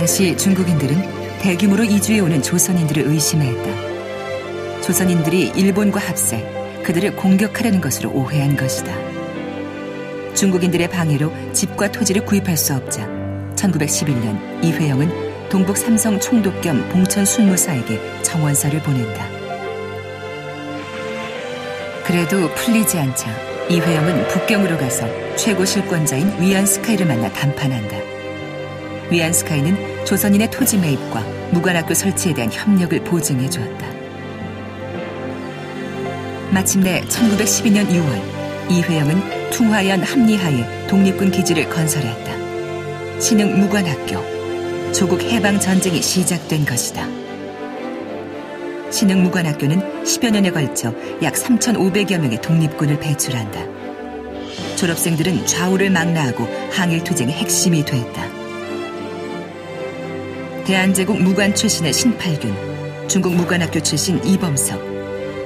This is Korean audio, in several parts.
당시 중국인들은 대규모로 이주해 오는 조선인들을 의심했다. 조선인들이 일본과 합세, 그들을 공격하려는 것으로 오해한 것이다. 중국인들의 방해로 집과 토지를 구입할 수 없자 1911년 이회영은 동북 삼성 총독 겸 봉천 순무사에게 정원서를 보낸다. 그래도 풀리지 않자 이회영은 북경으로 가서 최고 실권자인 위안스카이를 만나 담판한다. 위안스카이는 조선인의 토지 매입과 무관학교 설치에 대한 협력을 보증해 주었다. 마침내 1912년 6월 이회영은 퉁화연 합리하에 독립군 기지를 건설했다. 신흥 무관학교, 조국 해방 전쟁이 시작된 것이다. 신흥 무관학교는 10여 년에 걸쳐 약 3,500여 명의 독립군을 배출한다. 졸업생들은 좌우를 망라하고 항일 투쟁의 핵심이 됐다. 대한제국 무관 출신의 신팔균, 중국 무관학교 출신 이범석,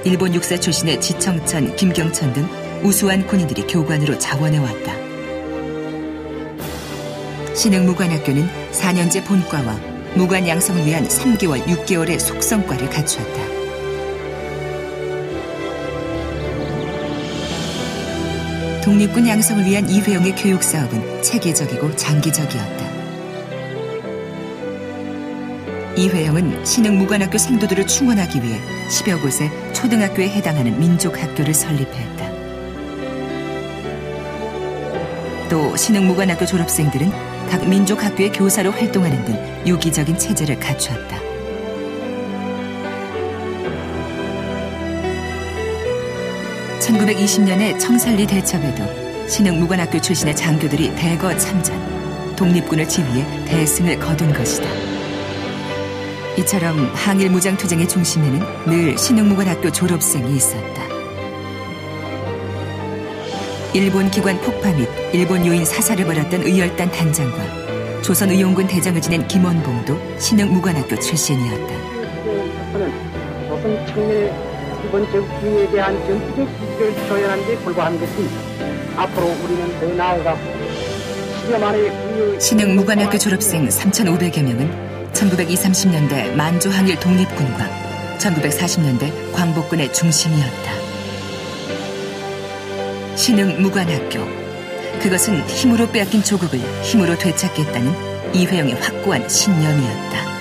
일본 육사 출신의 지청천, 김경천 등 우수한 군인들이 교관으로 자원해왔다. 신흥무관학교는 4년제 본과와 무관 양성을 위한 3개월, 6개월의 속성과를 갖추었다. 독립군 양성을 위한 이회영의 교육 사업은 체계적이고 장기적이었다. 이회영은 신흥무관학교 생도들을 충원하기 위해 10여 곳에 초등학교에 해당하는 민족학교를 설립했다. 또 신흥무관학교 졸업생들은 각 민족학교의 교사로 활동하는 등 유기적인 체제를 갖추었다. (1920년에) 청산리 대첩에도 신흥무관학교 출신의 장교들이 대거 참전 독립군을 지휘해 대승을 거둔 것이다. 이처럼 항일 무장 투쟁의 중심에는 늘 신흥무관학교 졸업생이 있었다. 일본 기관 폭파 및 일본 요인 사살을 벌였던 의열단 단장과 조선 의용군 대장을 지낸 김원봉도 신흥무관학교 출신이었다. 조선 청년의 두 번째 국민에 대한 전투적 기지를 표현한 데 불과한 것입니다. 앞으로 우리는 더 나아가 신흥무관학교 졸업생 3,500여 명은 1920, 30년대 만주 항일 독립군과 1940년대 광복군의 중심이었다. 신흥 무관학교. 그것은 힘으로 빼앗긴 조국을 힘으로 되찾겠다는 이회영의 확고한 신념이었다.